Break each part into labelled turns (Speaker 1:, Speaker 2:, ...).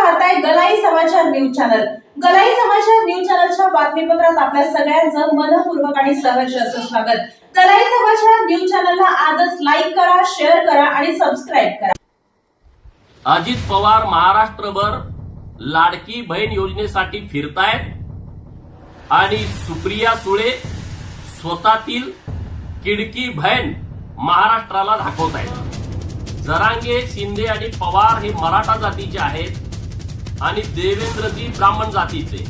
Speaker 1: पाहताय गलाई समाचार news channel. गलाई समाचार न्यूज चॅनलच्या बातमीपत्रात आपल्या सगळ्यांचं मनपूर्वक आणि सहर्ष असं स्वागत. गलाई समाचार न्यूज चॅनलला आजच लाईक करा शेअर करा आणि सबस्क्राईब करा.
Speaker 2: अजित पवार महाराष्ट्रभर लाडकी बहीण योजनेसाठी फिरतायत आणि सुप्रिया सुळे स्वतःतील किडकी बहीण महाराष्ट्राला दाखवत आहेत जरांगे शिंदे आणि पवार हे मराठा जातीचे आहेत. आणि देवेंद्रजी ब्राह्मण जातीचे.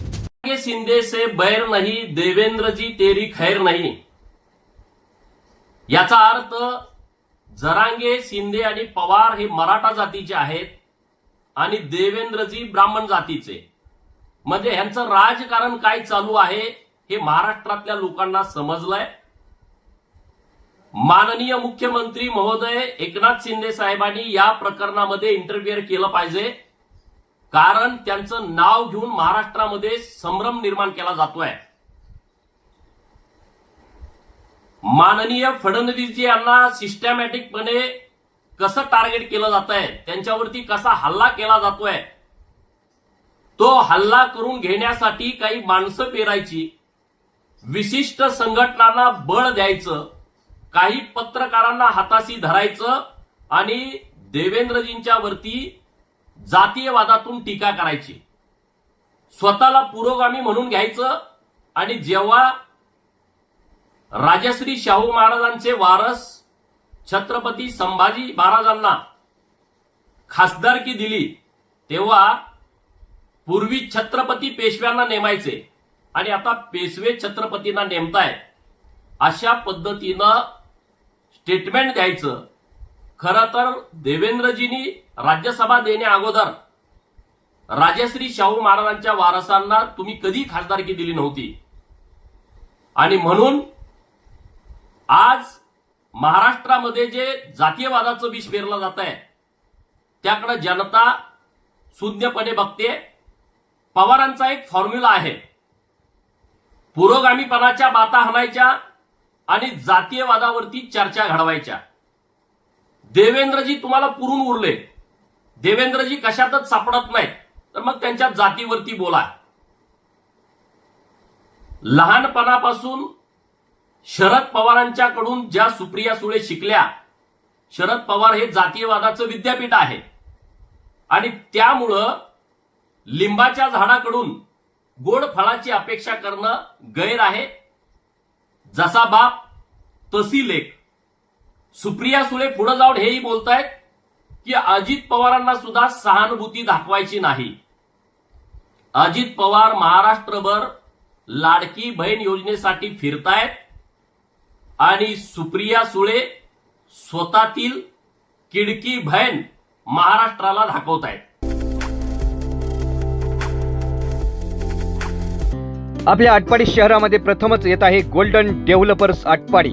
Speaker 2: शिंदे से बैर नाही देवेंद्रजी तेरी खैर नाही. याचा अर्थ जरांगे शिंदे आणि पवार हे मराठा जातीचे आहेत आणि देवेंद्रजी ब्राह्मण जातीचे. म्हणजे ह्यांचं राजकारण काय चालू आहे हे महाराष्ट्रातल्या लोकांना समजलंय. माननीय मुख्यमंत्री महोदय एकनाथ शिंदे साहेबांनी या प्रकरणामध्ये इंटरफिअर केलं पाहिजे. कारण त्यांचं नाव घेऊन महाराष्ट्रामध्ये संभ्रम निर्माण केला जातोय. माननीय फडणवीसजी यांना सिस्टमॅटिकपणे कसं टार्गेट केलं जात आहे त्यांच्यावरती कसा हल्ला केला जातोय तो हल्ला करून घेण्यासाठी काही माणसं पेरायची विशिष्ट संघटनांना बळ द्यायचं काही पत्रकारांना हाताशी धरायचं आणि देवेंद्रजींच्या वरती जातीयवादातून टीका करायची. स्वतःला पुरोगामी म्हणून घ्यायचं आणि जेव्हा राजश्री शाहू महाराजांचे वारस छत्रपती संभाजी महाराजांना खासदारकी दिली तेव्हा पूर्वी छत्रपती पेशव्यांना नेमायचे आणि आता पेशवे छत्रपतींना नेमताय अशा पद्धतीनं स्टेटमेंट द्यायचं. खरं तर देवेंद्रजींनी राज्यसभा देण्या अगोदर राजश्री शाहू महाराजांच्या वारसांना तुम्ही कधी खासदारकी दिली नव्हती. आणि म्हणून आज महाराष्ट्रामध्ये जे जातीयवादाचं विष पेरलं जात आहे त्याकडे जनता शून्यपणे बघते. पवारांचा एक फॉर्म्युला आहे. पुरोगामीपणाच्या बाता हाणायच्या आणि जातीयवादावरती चर्चा घडवायच्या. देवेंद्रजी तुम्हाला पुरून उरले. देवेंद्रजी कशातच सापडत नाहीत तर मग त्यांच्या जातीवरती बोला. लहानपणापासून शरद पवारांच्याकडून ज्या सुप्रिया सुळे शिकल्या शरद पवार हे जातीयवादाचं विद्यापीठ आहे. आणि त्यामुळं लिंबाच्या झाडाकडून गोड फळाची अपेक्षा करणं गैर आहे. जसा बाप तशी लेख सुप्रिया सुळे पुढे जाऊन हेही बोलतायत की अजित पवारांना सुद्धा सहानुभूती दाखवायची नाही. अजित पवार महाराष्ट्रभर लाडकी बहीण योजनेसाठी फिरतायत आणि सुप्रिया सुळे स्वतःतील किडकी बहीण महाराष्ट्राला दाखवत आहेत
Speaker 3: आपल्या आटपाडी शहरामध्ये प्रथमच येत आहे गोल्डन डेव्हलपर्स आटपाडी.